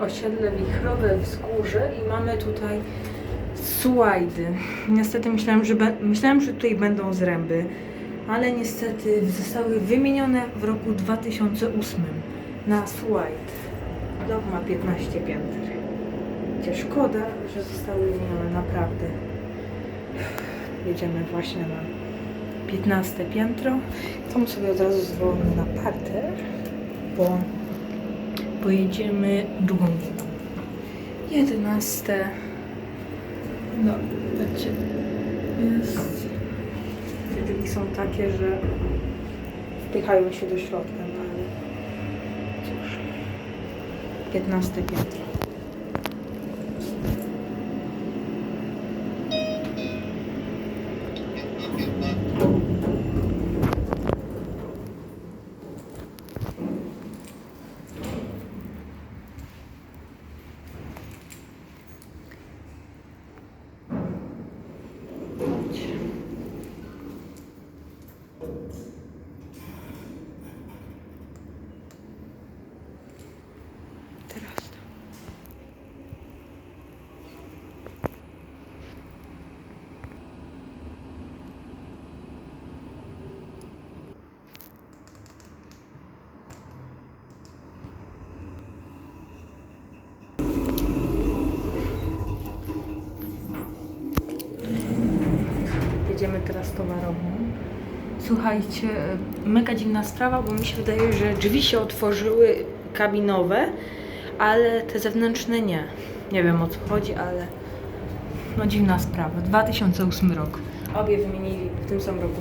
osiedle Wichrowe Wzgórze i mamy tutaj słuajdy. Niestety myślałam, że, myślałam, że tutaj będą zręby, ale niestety zostały wymienione w roku 2008 na słuajd. Dom ma 15 pięter. Gdzie szkoda, że zostały wymienione naprawdę. Jedziemy właśnie na 15 piętro. Tam sobie od razu zwolnę na parter, bo pojedziemy drugą liną. 11. No, wiecie, jest. Te drzwi są takie, że wpychają się do środka, no ale cóż. 15 piętro. Teraz to. Jedziemy teraz towarową. Słuchajcie, mega dziwna sprawa, bo mi się wydaje, że drzwi się otworzyły kabinowe, ale te zewnętrzne nie. Nie wiem o co chodzi, ale no dziwna sprawa. 2008 rok. Obie wymienili w tym samym roku.